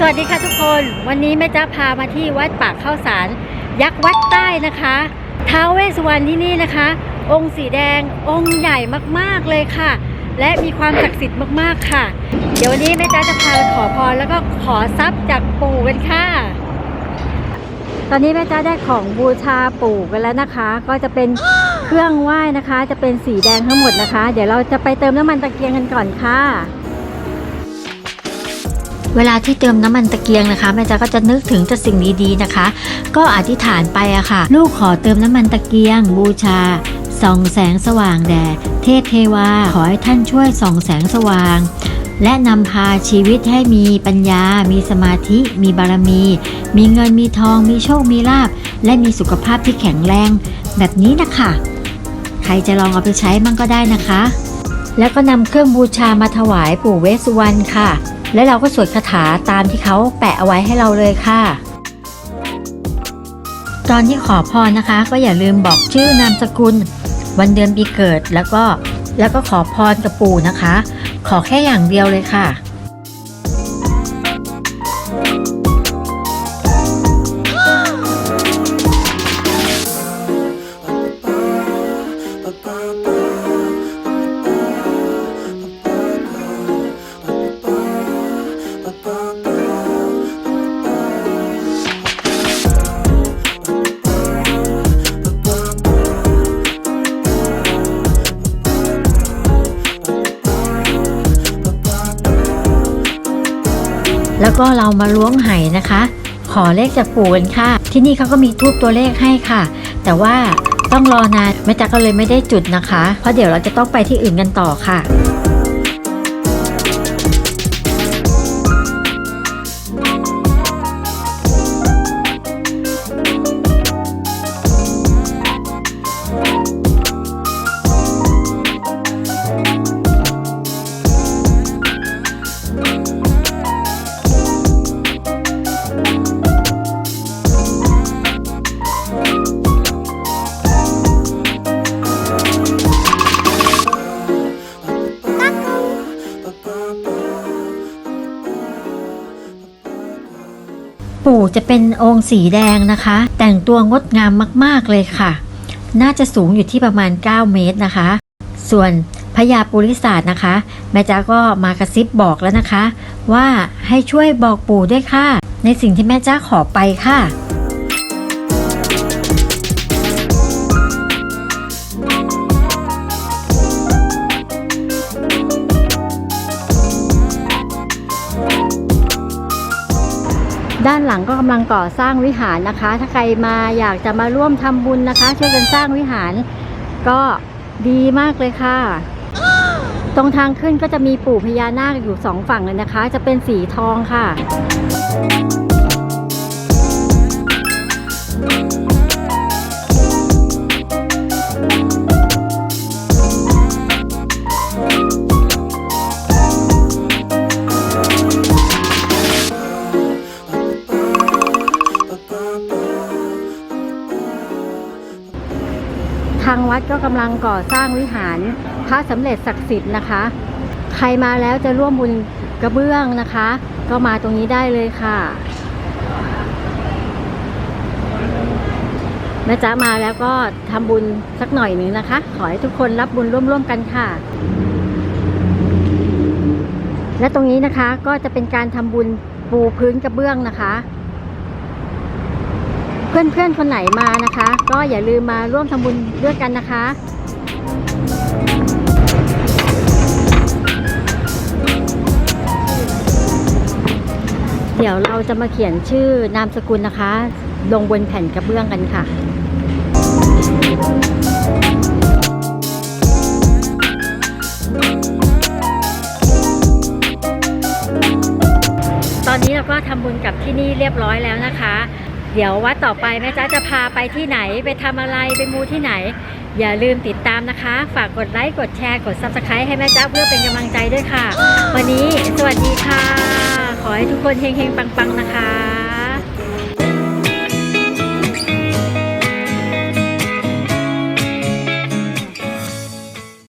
สวัสดีค่ะทุกคน วันนี้แม่จ้าพามาที่วัดปากข้าวสาร ยักษ์วัดใต้นะคะท้าวเวสสุวรรณที่นี่นะคะ องค์สีแดงองค์ใหญ่มากๆเลยค่ะ และมีความศักดิ์สิทธิ์มากๆค่ะ เดี๋ยววันนี้แม่จ้าจะพาไปขอพรแล้วก็ขอทรัพย์จากปู่กันค่ะ ตอนนี้แม่จ้าได้ของบูชาปู่กันแล้วนะคะ ก็จะเป็นเครื่องไหว้นะคะ จะเป็นสีแดงทั้งหมดนะคะ เดี๋ยวเราจะไปเติมน้ำมันตะเกียงกันก่อนค่ะ เวลาที่เติมน้ำมันตะเกียงนะคะแม่จ๊ะก็จะนึกถึงแต่สิ่งดีๆนะคะ ก็อธิษฐานไปอะค่ะ ลูกขอเติมน้ำมันตะเกียง บูชาส่องแสงสว่างแด่เทพเทวาขอให้ท่านช่วยส่องแสงสว่าง และนำพาชีวิตให้มีปัญญา มีสมาธิ มีบารมี มีเงินมีทอง มีโชคมีลาภและมีสุขภาพที่แข็งแรง แบบนี้นะคะ ใครจะลองเอาไปใช้มั่งก็ได้นะคะ แล้วก็นำเครื่องบูชามาถวายปู่เวสสุวรรณค่ะ และเราก็สวดคาถาตามที่เขาแปะเอาไว้ให้เราเลยค่ะ ตอนที่ขอพรนะคะ ก็อย่าลืมบอกชื่อนามสกุล วันเดือนปีเกิดแล้วก็แล้วก็ขอพรกับปู่นะคะ ขอแค่อย่างเดียวเลยค่ะ แล้วก็เรามาล้วงไหนะคะ ขอเลขจากปู่กันค่ะ ที่นี่เขาก็มีทูบตัวเลขให้ค่ะ แต่ว่าต้องรอนานแม่จ๊กก็เลยไม่ได้จุดนะคะ เพราะเดี๋ยวเราจะต้องไปที่อื่นกันต่อค่ะ ปู่จะเป็นองค์สีแดงนะคะ แต่งตัวงดงามมากๆเลยค่ะ น่าจะสูงอยู่ที่ประมาณ 9 เมตรนะคะ ส่วนพญาปุริศาสตร์นะคะ แม่จ้าก็มากระซิบบอกแล้วนะคะ ว่าให้ช่วยบอกปู่ด้วยค่ะ ในสิ่งที่แม่จ้าขอไปค่ะ ด้านหลังก็กำลังก่อสร้างวิหารนะคะ ถ้าใครมาอยากจะมาร่วมทำบุญนะคะ ช่วยกันสร้างวิหาร ก็ดีมากเลยค่ะ ตรงทางขึ้นก็จะมีปู่พญานาคอยู่สองฝั่งเลยนะคะ จะเป็นสีทองค่ะางวัดก็กำลังก่อสร้างวิหารพระสำเร็จศักดิ์สิทธิ์นะคะ ใครมาแล้วจะร่วมบุญกระเบื้องนะคะ ก็มาตรงนี้ได้เลยค่ะแม่จ๊ะมาแล้วก็ทำบุญสักหน่อยหนึ่งนะคะ ขอให้ทุกคนรับบุญร่วมๆกันค่ะ และตรงนี้นะคะก็จะเป็นการทำบุญปูพื้นกระเบื้องนะคะ พื่อนๆ คนไหนมานะคะ ก็อย่าลืมมาร่วมทำบุญด้วยกันนะคะเดี๋ยวเราจะมาเขียนชื่อนามสกุลนะคะ ลงบนแผ่นกระเบื้องกันค่ะ ตอนนี้เราก็ทำบุญกับที่นี่เรียบร้อยแล้วนะคะ เดี๋ยววัดต่อไปแม่จ้าจะพาไปที่ไหนไปทำอะไรไปมูที่ไหน อย่าลืมติดตามนะคะ ฝากกดไลค์กดแชร์กด subscribe ให้แม่จ้าเพื่อเป็นกำลังใจด้วยค่ะ วันนี้สวัสดีค่ะ ขอให้ทุกคนเฮงๆปังๆนะคะ